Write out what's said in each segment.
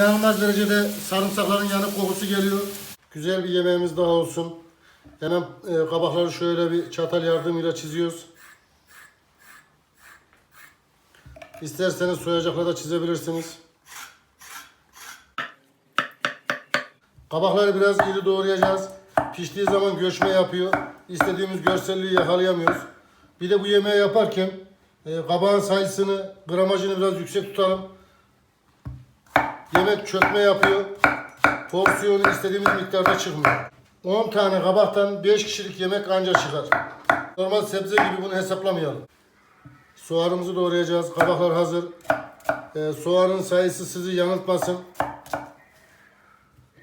İnanılmaz derecede sarımsakların yanık kokusu geliyor. Güzel bir yemeğimiz daha olsun. Hemen e, kabakları şöyle bir çatal yardımıyla çiziyoruz. İsterseniz soyacakla da çizebilirsiniz. Kabakları biraz iri doğrayacağız. Piştiği zaman göçme yapıyor. İstediğimiz görselliği yakalayamıyoruz. Bir de bu yemeği yaparken e, kabağın sayısını, gramajını biraz yüksek tutalım. Yemek çökme yapıyor. Porsiyonu istediğimiz miktarda çıkmıyor. 10 tane kabaktan 5 kişilik yemek anca çıkar. Normal sebze gibi bunu hesaplamayalım. Soğanımızı doğrayacağız. Kabaklar hazır. Ee, soğanın sayısı sizi yanıltmasın.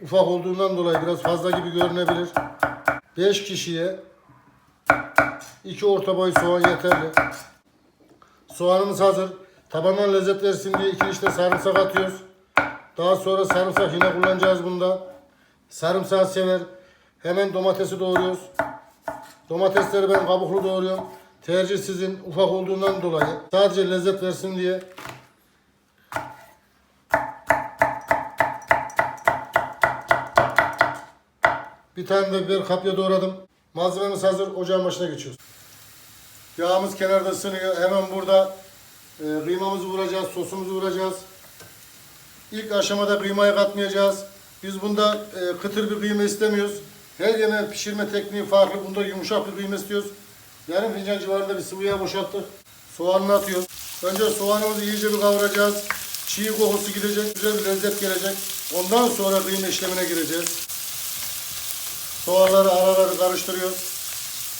Ufak olduğundan dolayı biraz fazla gibi görünebilir. 5 kişiye 2 orta boy soğan yeterli. Soğanımız hazır. Tabandan lezzet versin diye iki işte sarımsak atıyoruz. Daha sonra sarımsak yine kullanacağız bunda. Sarımsağı sever. Hemen domatesi doğruyoruz. Domatesleri ben kabuklu doğruyorum. Tercih sizin ufak olduğundan dolayı. Sadece lezzet versin diye. Bir tane de biber kapya doğradım. Malzememiz hazır. Ocağın başına geçiyoruz. Yağımız kenarda ısınıyor. Hemen burada e, kıymamızı vuracağız, sosumuzu vuracağız. İlk aşamada kıymayı katmayacağız. Biz bunda e, kıtır bir kıyma istemiyoruz. Her yemeğin pişirme tekniği farklı. Bunda yumuşak bir kıyma istiyoruz. Yarım fincan civarında bir sıvı yağ boşalttık. Soğanını atıyoruz. Önce soğanımızı iyice bir kavuracağız. Çiğ kokusu gidecek, güzel bir lezzet gelecek. Ondan sonra kıyma işlemine gireceğiz. Soğanları ara ara karıştırıyoruz.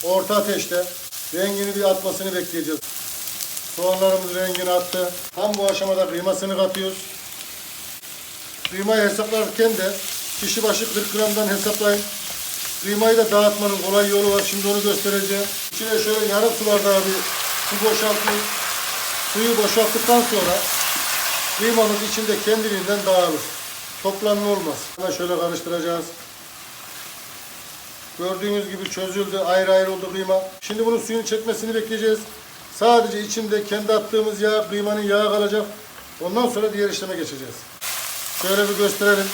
Orta ateşte rengini bir atmasını bekleyeceğiz. Soğanlarımız rengini attı. Tam bu aşamada kıymasını katıyoruz. Kıymayı hesaplarken de kişi başı 40 gramdan hesaplayın. Kıymayı da dağıtmanın kolay yolu var. Şimdi onu göstereceğim. İçine şöyle yarım su bardağı bir su boşaltıyoruz. Suyu boşalttıktan sonra kıymamız içinde kendiliğinden dağılır. Toplanma olmaz. Hemen şöyle karıştıracağız. Gördüğünüz gibi çözüldü. Ayrı ayrı oldu kıyma. Şimdi bunun suyunu çekmesini bekleyeceğiz. Sadece içinde kendi attığımız yağ, kıymanın yağı kalacak. Ondan sonra diğer işleme geçeceğiz. Şöyle bir gösterelim.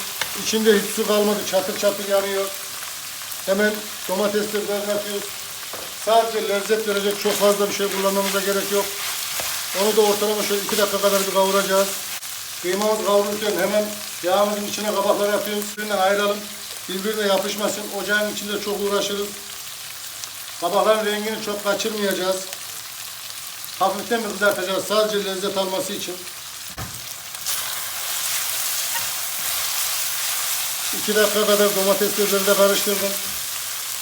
İçinde hiç su kalmadı. Çatır çatır yanıyor. Hemen domatesleri atıyoruz. Sadece lezzet verecek çok fazla bir şey kullanmamıza gerek yok. Onu da ortalama şöyle 2 dakika kadar bir kavuracağız. Kıymamız kavrulurken hemen yağımızın içine kabaklar yapıyoruz. Birbirinden ayıralım. Birbirine yapışmasın. Ocağın içinde çok uğraşırız. Kabakların rengini çok kaçırmayacağız. Hafiften bir kızartacağız sadece lezzet alması için. 2 dakika kadar domatesleri üzerinde karıştırdım.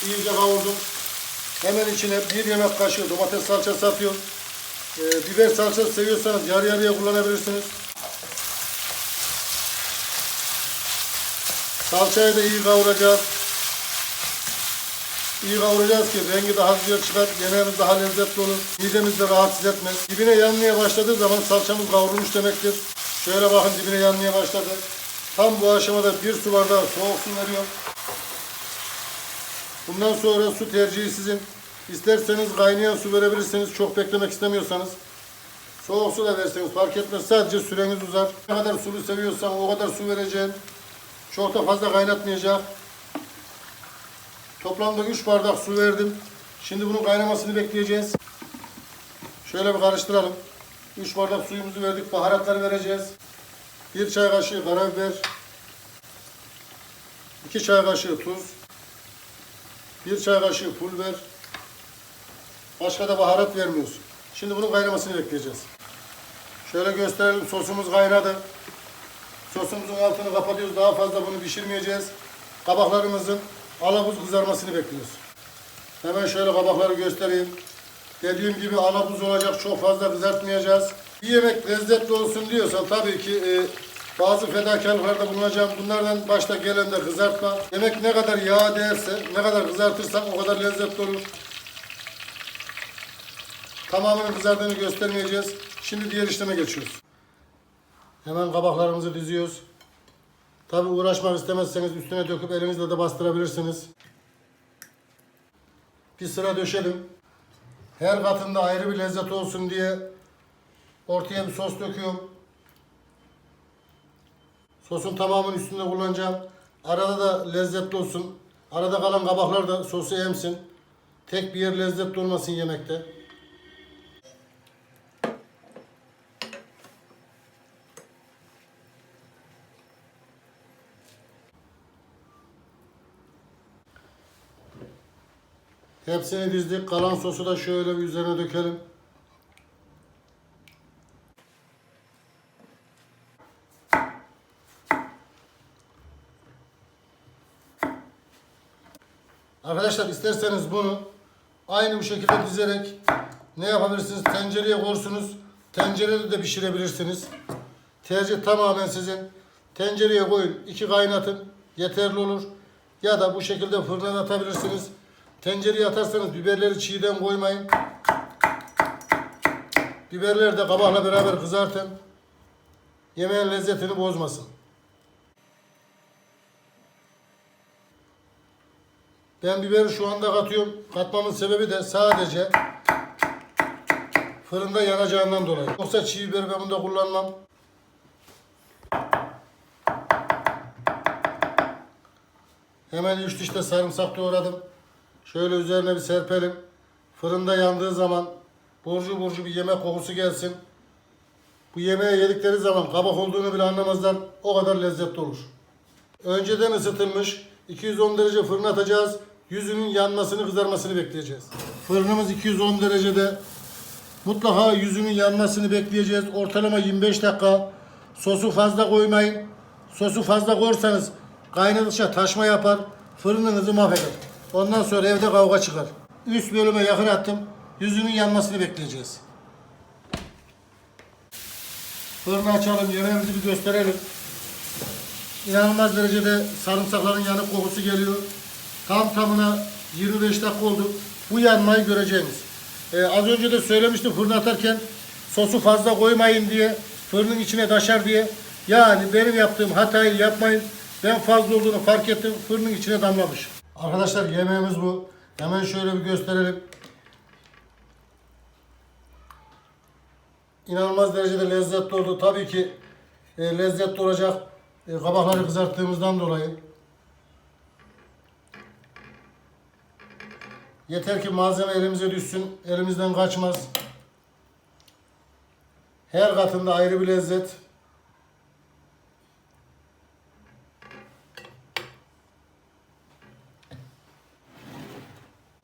İyice kavurdum. Hemen içine bir yemek kaşığı domates salçası atıyorum. Ee, biber salçası seviyorsanız yarı yarıya kullanabilirsiniz. Salçayı da iyi kavuracağız. İyi kavuracağız ki rengi daha güzel çıkar, yemeğimiz daha lezzetli olur. Midemiz de rahatsız etmez. Dibine yanmaya başladığı zaman salçamız kavrulmuş demektir. Şöyle bakın dibine yanmaya başladı. Tam bu aşamada bir su bardağı soğuk su veriyorum. Bundan sonra su tercihi sizin. İsterseniz kaynayan su verebilirsiniz. Çok beklemek istemiyorsanız. Soğuk su da verseniz fark etmez. Sadece süreniz uzar. Ne kadar sulu seviyorsan o kadar su vereceğim. Çok da fazla kaynatmayacak. Toplamda 3 bardak su verdim. Şimdi bunun kaynamasını bekleyeceğiz. Şöyle bir karıştıralım. 3 bardak suyumuzu verdik. Baharatları vereceğiz. 1 çay kaşığı karabiber. 2 çay kaşığı tuz. 1 çay kaşığı pul biber. Başka da baharat vermiyoruz. Şimdi bunun kaynamasını bekleyeceğiz. Şöyle gösterelim. Sosumuz kaynadı. Sosumuzun altını kapatıyoruz. Daha fazla bunu pişirmeyeceğiz. Kabaklarımızın alabuz kızarmasını bekliyoruz. Hemen şöyle kabakları göstereyim. Dediğim gibi alabuz olacak. Çok fazla kızartmayacağız. Bir yemek lezzetli olsun diyorsan tabii ki e, bazı fedakarlıklarda bulunacağım. Bunlardan başta gelen de kızartma. Yemek ne kadar yağ değerse, ne kadar kızartırsak o kadar lezzetli olur. Tamamının kızardığını göstermeyeceğiz. Şimdi diğer işleme geçiyoruz. Hemen kabaklarımızı diziyoruz. Tabi uğraşmak istemezseniz üstüne döküp elinizle de bastırabilirsiniz. Bir sıra döşedim. Her katında ayrı bir lezzet olsun diye ortaya bir sos döküyorum. Sosun tamamını üstünde kullanacağım. Arada da lezzetli olsun. Arada kalan kabaklar da sosu emsin. Tek bir yer lezzetli olmasın yemekte. Hepsini dizdik. Kalan sosu da şöyle bir üzerine dökelim. Arkadaşlar isterseniz bunu aynı bu şekilde dizerek ne yapabilirsiniz? Tencereye koyursunuz. Tencerede de pişirebilirsiniz. Tercih tamamen sizin. Tencereye koyun, iki kaynatın. Yeterli olur. Ya da bu şekilde fırına atabilirsiniz. Tencereye atarsanız biberleri çiğden koymayın. Biberleri de kabakla beraber kızartın. Yemeğin lezzetini bozmasın. Ben biberi şu anda katıyorum. Katmamın sebebi de sadece fırında yanacağından dolayı. Yoksa çiğ biberi ben bunda kullanmam. Hemen üç diş de sarımsak doğradım. Şöyle üzerine bir serpelim. Fırında yandığı zaman burcu burcu bir yemek kokusu gelsin. Bu yemeği yedikleri zaman kabak olduğunu bile anlamazlar. O kadar lezzetli olur. Önceden ısıtılmış 210 derece fırına atacağız. Yüzünün yanmasını, kızarmasını bekleyeceğiz. Fırınımız 210 derecede. Mutlaka yüzünün yanmasını bekleyeceğiz. Ortalama 25 dakika. Sosu fazla koymayın. Sosu fazla koyarsanız kaynadıkça taşma yapar. Fırınınızı mahveder. Ondan sonra evde kavga çıkar. Üst bölüme yakın attım. Yüzünün yanmasını bekleyeceğiz. Fırını açalım, yemeğimizi bir gösterelim. İnanılmaz derecede sarımsakların yanık kokusu geliyor. Tam tamına 25 dakika oldu. Bu yanmayı göreceğiniz. Ee, az önce de söylemiştim fırına atarken sosu fazla koymayın diye, fırının içine taşar diye. Yani benim yaptığım hatayı yapmayın. Ben fazla olduğunu fark ettim, fırının içine damlamış. Arkadaşlar yemeğimiz bu. Hemen şöyle bir gösterelim. İnanılmaz derecede lezzetli oldu. Tabii ki e, lezzetli olacak e, kabakları kızarttığımızdan dolayı. Yeter ki malzeme elimize düşsün, elimizden kaçmaz. Her katında ayrı bir lezzet.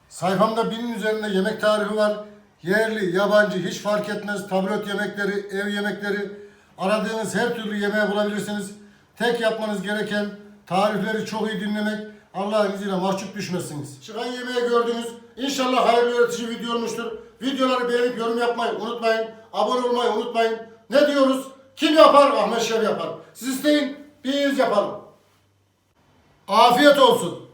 Sayfamda binin üzerinde yemek tarifi var. Yerli, yabancı hiç fark etmez. Tablet yemekleri, ev yemekleri, aradığınız her türlü yemeği bulabilirsiniz. Tek yapmanız gereken tarifleri çok iyi dinlemek. Allah'ın izniyle mahcup düşmezsiniz. Çıkan yemeği gördünüz. İnşallah hayırlı öğretici video olmuştur. Videoları beğenip yorum yapmayı unutmayın. Abone olmayı unutmayın. Ne diyoruz? Kim yapar? Ahmet Şef yapar. Siz isteyin, biz yapalım. Afiyet olsun.